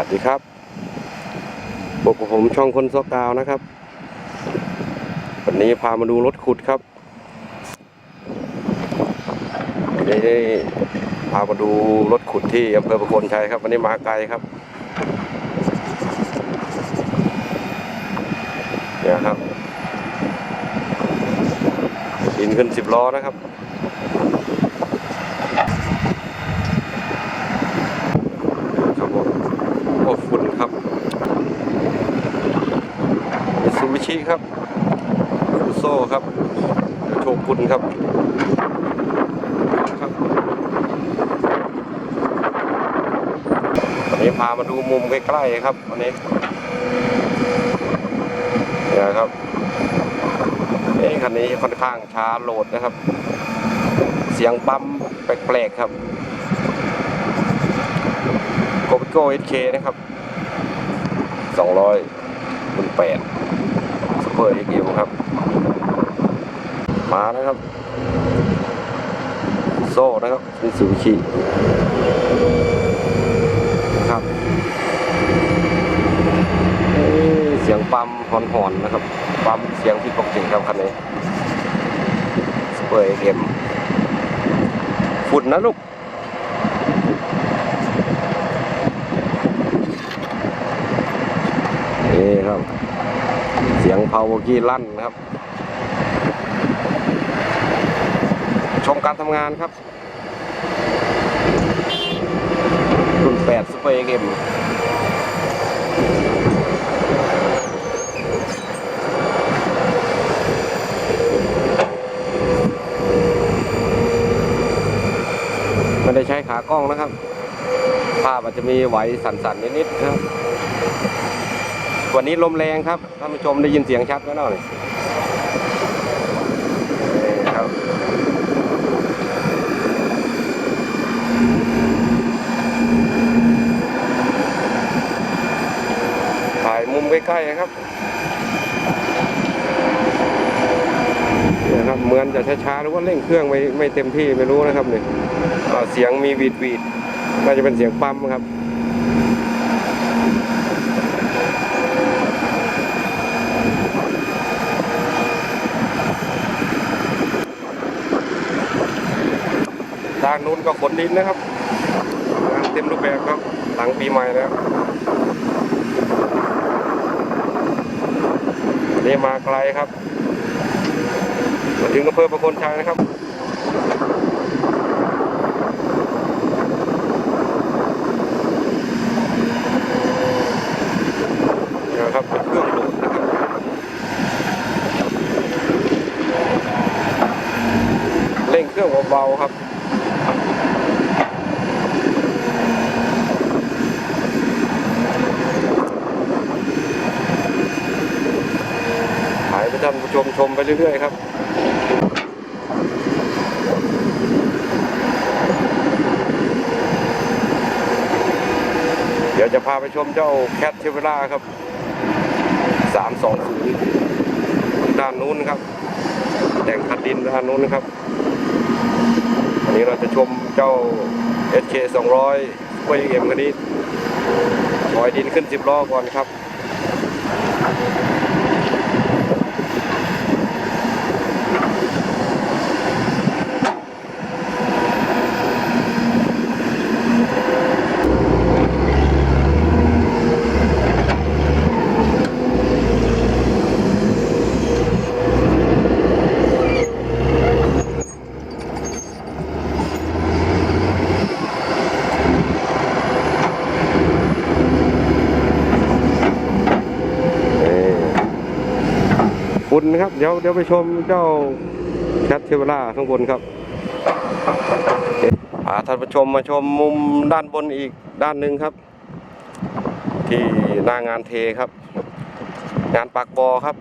วัสดีครับพบกับผมช่องคนซอกกาวนะครับ วันนี้พามาดูรถขุดครับวันนี้พามาดูรถขุดที่อำเภอประโคนชัยครับวันนี้มาไกลครับเนี่ยครับดินขึ้นสิบล้อนะครับผมโอ้ฝุ่นครับมิซูบิชิ ครับฟูโซ่ครับ โชกุนครับครับวันนี้พามาดูมุมใกล้ๆครับวันนี้เนี่ยครับเอ้คันนี้ค่อนข้างช้าโหลดนะครับ เสียงปั๊มแปลกๆครับโกบิโก้เอสเคนะครับสองร้อยคูณแปด ปอร์เอ็กซ์ครับ มาแล้วครับ โซ่นะครับมิซูบิชินะครับเเสียงปั๊มหอนๆนะครับ ปั๊มเสียงที่ปกติครับคันนี้ซูเปอร์เอ็กซ์ฝุ่นนะลูก นี่ครับ เผาเมื่อกี้ลั่นนะครับ ชมการทำงานครับรุ่น8 Super XM ไม่ได้ใช้ขากล้องนะครับ ภาพอาจจะมีไหวสั่นๆนิดๆนะครับ วันนี้ลมแรงครับท่านผู้ชมได้ยินเสียงชัดไหมเนาะครับถ่ายมุมใกล้ๆครับเนี่ยครับ เหมือนจะช้าๆหรือว่าเร่งเครื่องไม่ไม่เต็มที่ไม่รู้นะครับเนี่ยเสียงมีวีดวีดๆน่าจะเป็นเสียงปั๊มครับ ทางนู้นก็ขนดินนะครับงานเต็มรูปแบบครับหลังปีใหม่แล้ววันนี้มาไกลครับมาถึงอำเภอประโคนชัยนะครับนะครับเครื่องโหลดนะครับเร่งเครื่องเบาๆครับ ถ่ายไปท่าน ผู้ชมชมไปเรื่อยๆครับเดี๋ยวจะพาไปชมเจ้าแคทเทเวล่าครับ320ด้านนู้นครับ แต่งคันดินด้านนู้นครับวันนี้เราจะชมเจ้า SK 200กล้วยเอ็มคันนี้ปล่อยดินขึ้น 10ล้อก่อนครับ คุณครับ เดี๋ยวเดี๋ยวไปชมเจ้าแคทเทเวล่าข้างบนครับพาท่านผู้ชมมาชมมุมด้านบนอีกด้านหนึ่งครับ ที่หน้างานเทครับ งานปากบอครับ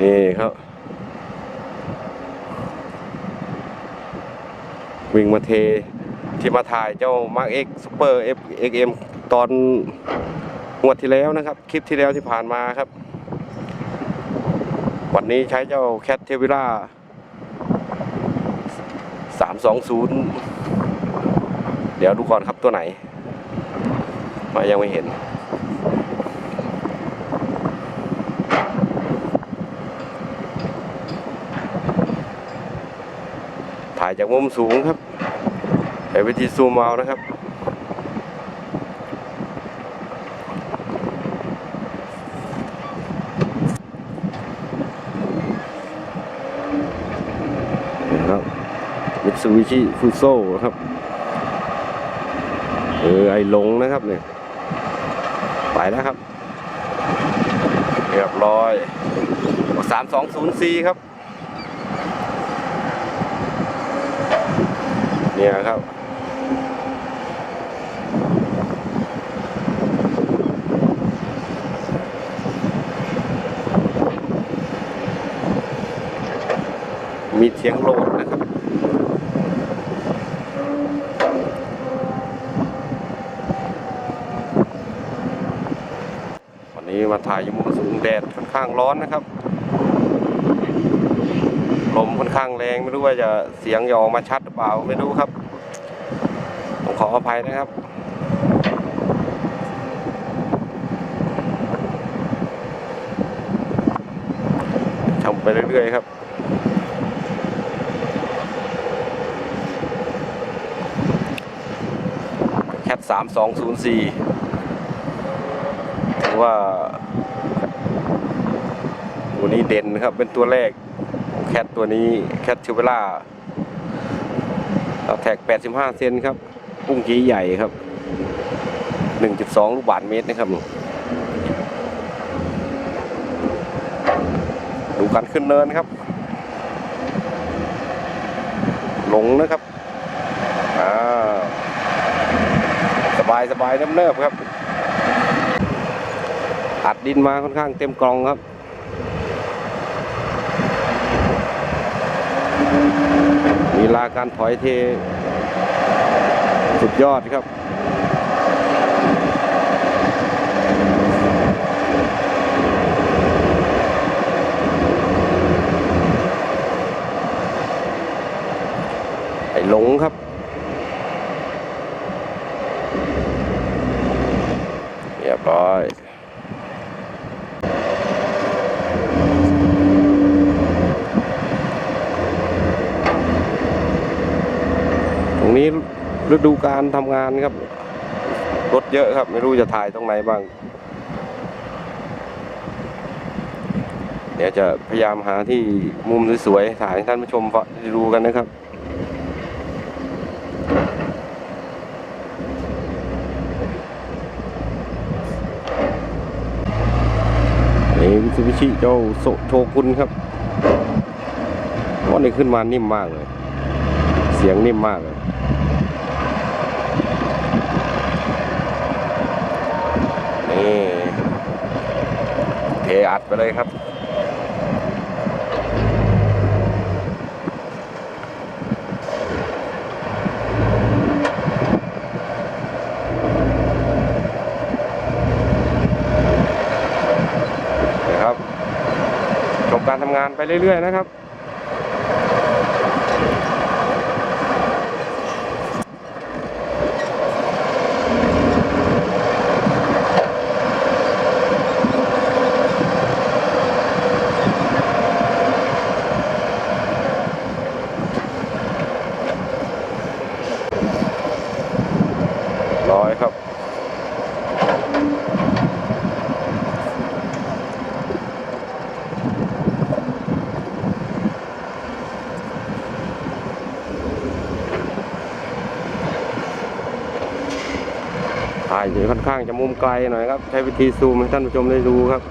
นี่ครับ วิ่งมาเทที่มาถ่ายเจ้า Mark X Super F XM ตอนงวดที่แล้วนะครับ คลิปที่แล้วที่ผ่านมาครับ วันนี้ใช้เจ้าแคทเทวิล่าสามสองศูนย์เดี๋ยวดูก่อนครับตัวไหน มายังไม่เห็น ถ่ายจากมุมสูงครับใช้วิธีซูมเอานะครับ ครับมิตซูบิชิฟูโซ่ครับ เออไอหลงนะครับเนี่ย ไปแล้วครับ เรียบร้อยสามสองศูนย์สี่ครับ เนี่ยครับมีเสียงโหลดนะครับ วันนี้ มาถ่ายอยู่มุมสูงแดดค่อนข้างร้อนนะครับลมค่อนข้างแรงไม่รู้ว่าจะเสียงจะออกมาชัดหรือเปล่าไม่รู้ครับต้องขออภัยนะครับทำไปเรื่อยๆครับแคทสามสองศูนย์สี่ถือว่า ตัวนี้เด่นครับ เป็นตัวแรกแคทตัวนี้แคทชิวเวล่าแท็ก 85 เซนครับปุ้งกี้ใหญ่ครับ 1.2 ลูกบาทเมตรนะครับดูการขึ้นเนินครับ หลงนะครับสบายสบายเนิบๆครับ อัดดินมาค่อนข้างเต็มกล่องครับ มีลาการถอยเท สุดยอดครับ ไอ้หลงครับเรียบร้อย ตรงนี้ ฤดูการทำงานครับ รถเยอะครับ ไม่รู้จะถ่ายตรงไหนบ้าง เดี๋ยวจะพยายามหาที่มุมสวยๆถ่ายให้ท่านผู้ชมด้ดูกันนะครับนี่มิซูบิชิเจ้าโซโชกุนครับว่านี่ขึ้นมานิ่มมากเลย เสียงนิ่มมากเลย นี่เทอัดไปเลยครับนะครับชมการทำงานไปเรื่อยๆนะครับ ถ่ายอยู่ค่อนข้างจะมุมไกลหน่อยครับ ใช้วิธีซูมให้ท่านผู้ชมได้ดูครับ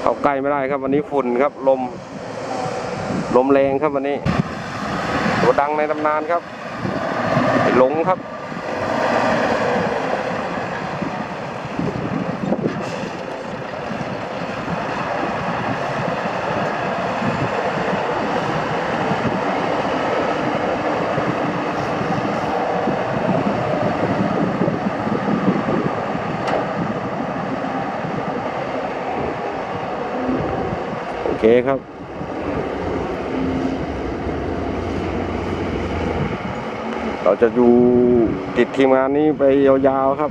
เข้าใกล้ไม่ได้ครับวันนี้ฝุ่นครับลม ลมแรงครับวันนี้ตัวดังในตำนานครับหลงครับ คครับ เราจะอยู่ติดทีมงานนี้ไปยาวๆครับ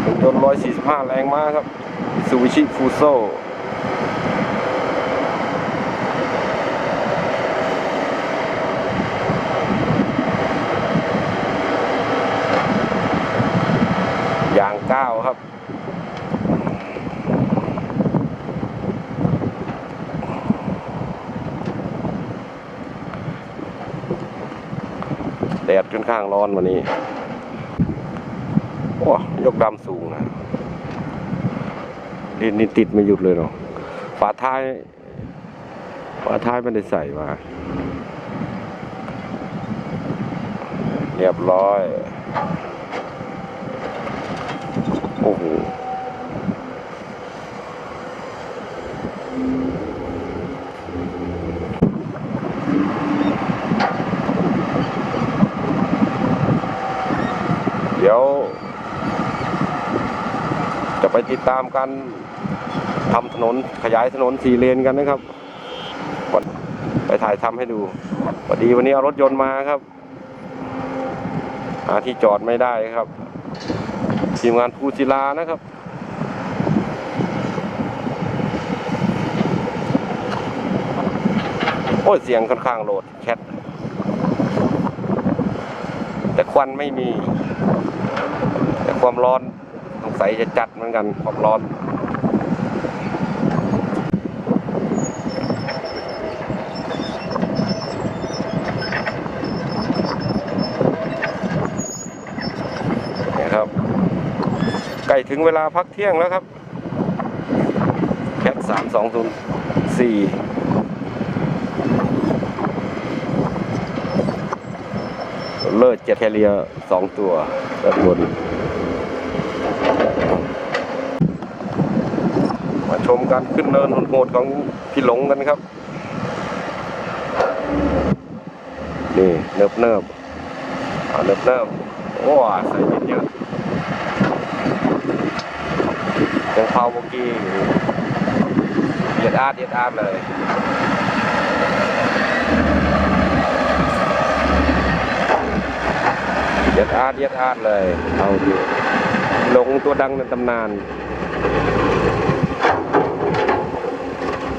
เครื่องยนต์145 แรงม้าครับซูบิชิฟูโซยางก้าวครับ แดดค่อน ข้างร้อนวันนี้ โอ้ยกดำสูงนะดินนี่ติดไม่หยุดเลยเนาะฝาท้าย ฝาท้ายไม่ได้ใส่มา เรียบร้อย โอ้โห เดี๋ยว จะไป ติดตามการทำถนนขยายถนนสี่เลนกันนะครับไปถ่ายทำให้ดูพอดีวันนี้เอารถยนต์มาครับหาที่จอดไม่ได้ครับ ทีมงานภูศิลานะครับโอ้ยเสียงค่อนข้างโหลดแคทแต่ควันไม่มี แต่ความร้อน สงสัยจะจัดเหมือนกันความร้อนนี่ครับใกล้ถึงเวลาพักเที่ยงแล้วครับแคทสามสองศูนย์สี่เลิศเจ็ดแคเรียสองตัวด้านบน มาชมการขึ้นเนินโหดของพี่หลงกันครับ นี่เนิบเนิบเนิบเนิบโอ้ใส่ดินเยอะยังเผาเมื่อกี้เดียดอาดเดียดอาดเลยเดียดอาดเดียดอาดเลยเอาดิหลงตัวดังในตำนาน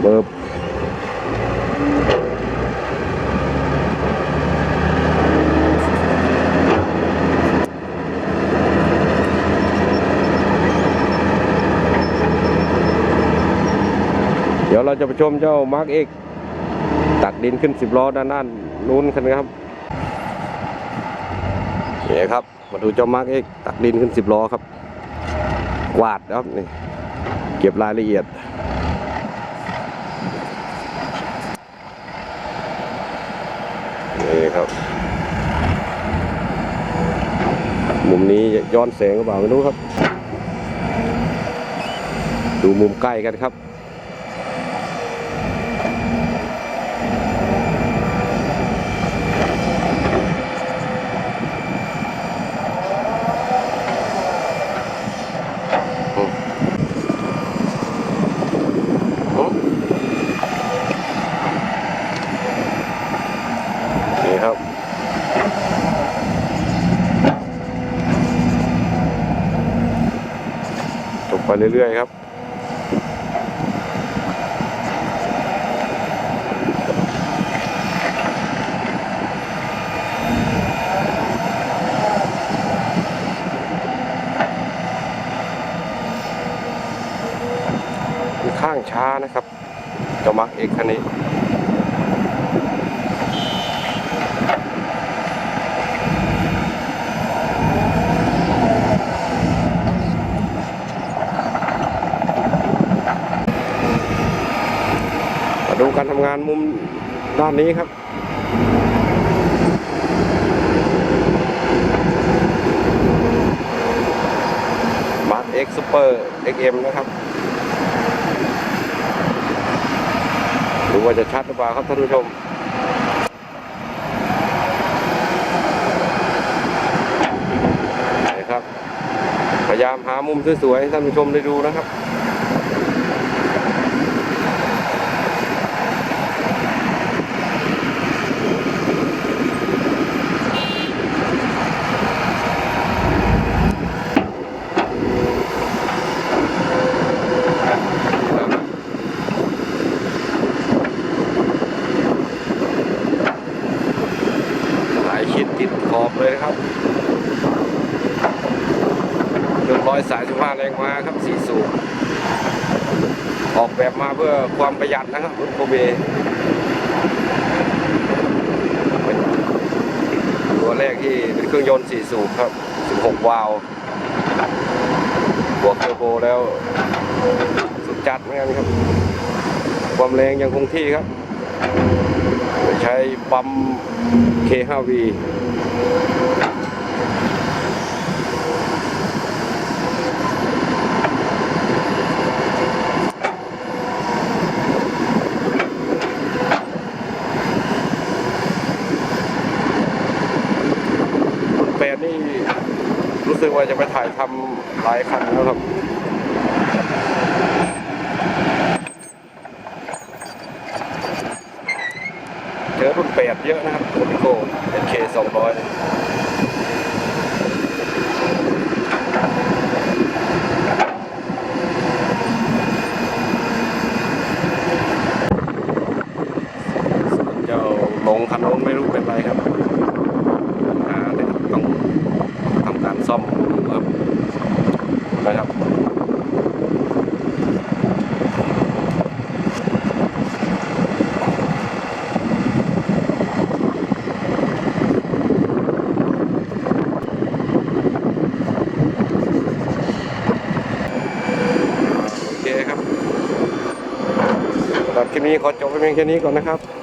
เบิบเดี๋ยวเราจะไปชมเจ้ามาร์กเอกตักดินขึ้นสิบล้อด้านด้านนู้นกันครับนี่ครับ มาดูเจ้ามาร์กเอกตักดินขึ้นสิบล้อครับกวาดครับนี่เก็บรายละเอียด ครับ มุมนี้ย้อนแสงหรือเปล่าไม่รู้ครับ ดูมุมใกล้กันครับ เรื่อยๆครับค่อข้างช้านะครับเจะมักเอกคันนี้ มาดูการทำงานมุม ด้านนี้ครับมาร์ X Super XM นะครับดูว่าจะชัดหรือเปล่าครับท่านผู้ชมนี่ครับ พยายามหามุมสวยๆให้ท่านผู้ชมได้ดูนะครับ 235 แรงม้าครับสี่สูบออกแบบมาเพื่อความประหยัดนะครับรถโคเบตัวแรกที่เป็นเครื่องยนต์สี่สูบครับ 16 วาล์วบวกเทอร์โบแล้วสุดจัดเหมือนกันครับ ความแรงยังคงที่ครับ ใช้ปั๊ม K5V รุ่นแปดนี่รู้สึกว่า จะไปถ่ายทำหลายคันแล้วครับเจอรุ่นแปดเยอะนะครับโอพิโก้ NK สองร้อยเจ้าลงคันโน้นไม่รู้เป็นไรครับอ่าเดี๋ยวต้องทำการซ่อมดูครับนะครับ โอเคครับสำหรับคลิป นี้ขอจบไปเพียงแค่นี้ก่อนนะครับ